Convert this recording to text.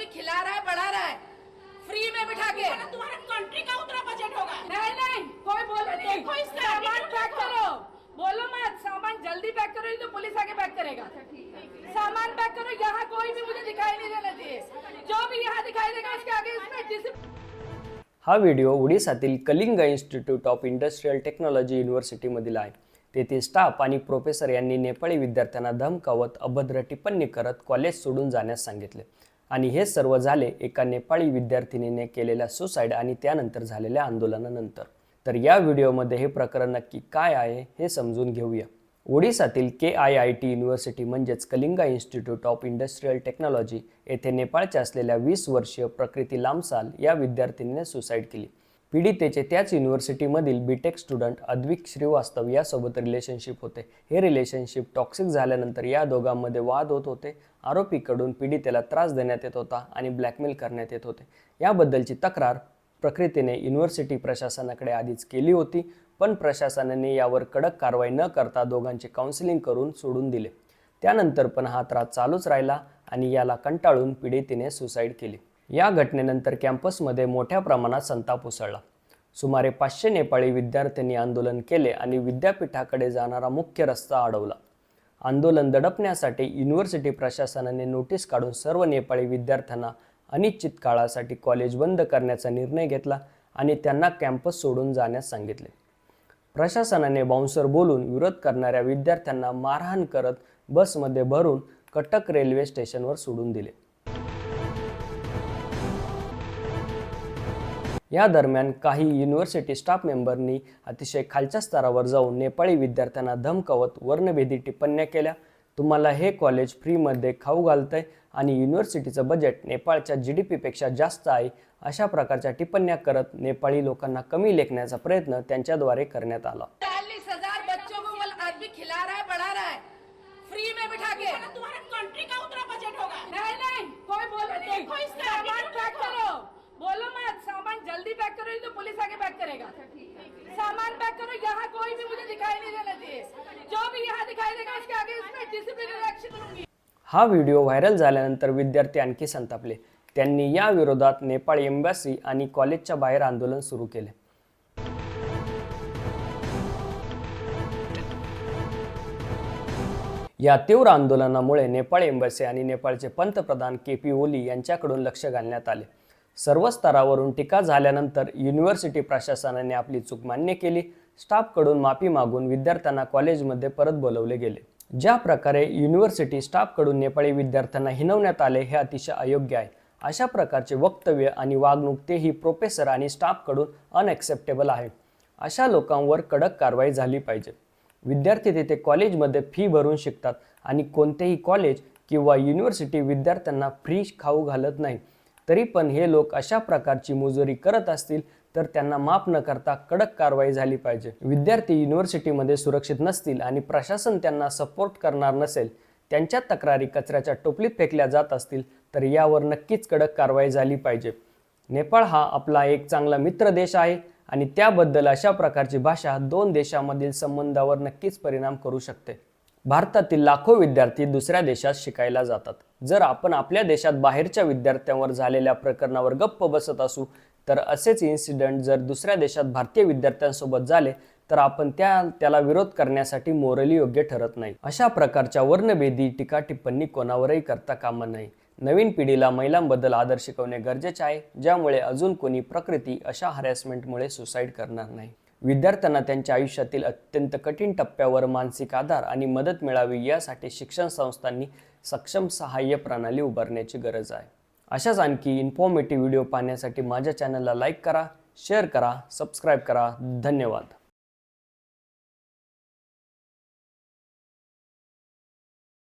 आदमी खिला रहा है बढ़ा रहा है। फ्री में बिठा के। तुम्हारा कंट्री का उतना बजट होगा। नहीं नहीं कोई बोले नहीं देखो इसका सामान पैक। करो। बोलो मत सामान जल्दी पैक करो तो पुलिस आके पैक करेगा। सामान पैक करो यहाँ कोई भी मुझे दिखाई नहीं देना चाहिए जो भी यहाँ दिखाई देगा उसके आगे इसमें जिस हा video ओडिसातील Kalinga institute of industrial technology युनिव्हर्सिटीमधील आहे. तेथील स्टाफ आणि प्रोफेसर यांनी नेपाळी विद्यार्थ्यांना धमकावत अभद्र टिप्पणी करत कॉलेज सोडून जाण्यास सांगितले. आणि हे सर्व झाले एका नेपाळी विद्यार्थिनीने केलेल्या सुसाईड आणि त्यानंतर झालेल्या आंदोलनानंतर. तर या व्हिडिओमध्ये हे प्रकरण नक्की काय आहे हे समजून घेऊया. ओडिसातील K I I T university म्हणजेच Kalinga institute of industrial technology येथे नेपाळच्या असलेल्या वीस वर्षीय प्रकृती लांबसाल या विद्यार्थिनीने सुसाईड केली. पीडितेचे त्याच युनिव्हर्सिटीमधील बीटेक स्टुडंट अद्विक श्रीवास्तव यासोबत रिलेशनशिप होते. हे रिलेशनशिप टॉक्सिक झाल्यानंतर या दोघांमध्ये वाद होत होते. आरोपीकडून पीडितेला त्रास देण्यात येत होता आणि ब्लॅकमेल करण्यात येत होते. याबद्दलची तक्रार प्रकृतीने युनिव्हर्सिटी प्रशासनाकडे आधीच केली होती पण प्रशासनाने यावर कडक कारवाई न करता दोघांचे काउन्सिलिंग करून सोडून दिले. त्यानंतर पण हा त्रास चालूच राहिला आणि याला कंटाळून पीडितीने सुसाईड केली. या घटनेनंतर कॅम्पसमध्ये मोठ्या प्रमाणात संताप उसळला. सुमारे पाचशे नेपाळी विद्यार्थ्यांनी आंदोलन केले आणि विद्यापीठाकडे जाणारा मुख्य रस्ता अडवला. आंदोलन दडपण्यासाठी युनिव्हर्सिटी प्रशासनाने नोटीस काढून सर्व नेपाळी विद्यार्थ्यांना अनिश्चित काळासाठी कॉलेज बंद करण्याचा निर्णय घेतला आणि त्यांना कॅम्पस सोडून जाण्यास सांगितले. प्रशासनाने बाउन्सर बोलून विरोध करणाऱ्या विद्यार्थ्यांना मारहाण करत बसमध्ये भरून कटक रेल्वे स्टेशनवर सोडून दिले. या दरम्यान काही युनिव्हर्सिटी स्टाफ मेंबरनी अतिशय खालच्या स्तरावर जाऊन नेपाळी विद्यार्थ्यांना धमकावत वर्णभेदी टिप्पण्या केल्या. तुम्हाला हे कॉलेज फ्रीमध्ये खाऊ घालतंय आणि युनिव्हर्सिटीचं बजेट नेपाळच्या जी डी पीपेक्षा जास्त आहे अशा प्रकारच्या टिप्पण्या करत नेपाळी लोकांना कमी लेखण्याचा प्रयत्न त्यांच्याद्वारे करण्यात आला चालीस हजार बच्चों को वो आदमी खिला रहा है बढ़ा रहा है फ्री में बिठा के तुम्हारा कंट्री का उतना बजट होगा नहीं नहीं कोई बोले नहीं देखो इसका सामान attitude पैक देखो। करो बोलो मत सामान जल्दी पैक करो नहीं तो पुलिस आके पैक करेगा सामान पैक करो भी मुझे दिखाई नहीं देना चाहिए जो भी यहाँ दिखाई देगा उसके आगे इसमें डिसिप्लिनरी एक्शन लूंगी हा व्हिडिओ व्हायरल झाल्यानंतर विद्यार्थी आणखी संतापले. त्यांनी या विरोधात नेपाळ एम्बॅसी आणि कॉलेजच्या बाहेर आंदोलन सुरू केले. या तीव्र आंदोलनामुळे नेपाळ एम्बॅसी आणि नेपाळचे पंतप्रधान के पी ओली यांच्याकडून लक्ष घालण्यात आले. सर्व स्तरावरून टीका झाल्यानंतर युनिव्हर्सिटी प्रशासनाने आपली चूक मान्य केली. स्टाफकडून माफी मागून विद्यार्थ्यांना कॉलेजमध्ये परत बोलवले गेले. ज्या प्रकारे युनिव्हर्सिटी स्टाफकडून नेपाळी विद्यार्थ्यांना हिनवण्यात आले हे अतिशय अयोग्य आहे. अशा प्रकारचे वक्तव्य आणि वागणूक तेही प्रोफेसर आणि स्टाफकडून अनएक्सेप्टेबल आहे. अशा लोकांवर कडक कारवाई झाली पाहिजे. विद्यार्थी तेथे कॉलेजमध्ये फी भरून शिकतात आणि कोणतेही कॉलेज किंवा युनिव्हर्सिटी विद्यार्थ्यांना फ्री खाऊ घालत नाही. तरी पण हे लोक अशा प्रकारची मुजोरी करत असतील तर त्यांना माफ न करता कडक कारवाई झाली पाहिजे. विद्यार्थी युनिव्हर्सिटीमध्ये सुरक्षित नसतील आणि प्रशासन त्यांना सपोर्ट करणार नसेल त्यांच्या तक्रारी कचऱ्याच्या टोपलीत फेकल्या जात असतील तर यावर नक्कीच कडक कारवाई झाली पाहिजे. नेपाळ हा आपला एक चांगला मित्र देश आहे आणि त्याबद्दल अशा प्रकारची भाषा दोन देशामधील संबंधावर नक्कीच परिणाम करू शकते. भारतातील लाखो विद्यार्थी दुसऱ्या देशात शिकायला जातात. जर आपण आपल्या देशात बाहेरच्या विद्यार्थ्यांवर झालेल्या प्रकरणावर गप्प बसत असू तर असेच इन्सिडेंट जर दुसऱ्या देशात भारतीय विद्यार्थ्यांसोबत झाले तर आपण त्या त्याला विरोध करण्यासाठी मोरली योग्य ठरत नाही. अशा प्रकारच्या वर्णभेदी टीका टिप्पणी कोणावरही करता कामा नाही नवीन पिढीला महिलांबद्दल आदर शिकवणे गरजेचे आहे ज्यामुळे अजून कोणी प्रकृती अशा हरॅसमेंटमुळे सुसाईड करणार नाही. विद्यार्थ्यांना त्यांच्या आयुष्यातील अत्यंत कठीण टप्प्यावर मानसिक आधार आणि मदत मिळावी यासाठी शिक्षण संस्थांनी सक्षम सहाय्य प्रणाली उभारण्याची गरज आहे. अशाच आणखी इन्फॉर्मेटिव्ह व्हिडिओ पाहण्यासाठी माझ्या चॅनलला लाईक करा शेअर करा सबस्क्राईब करा. धन्यवाद.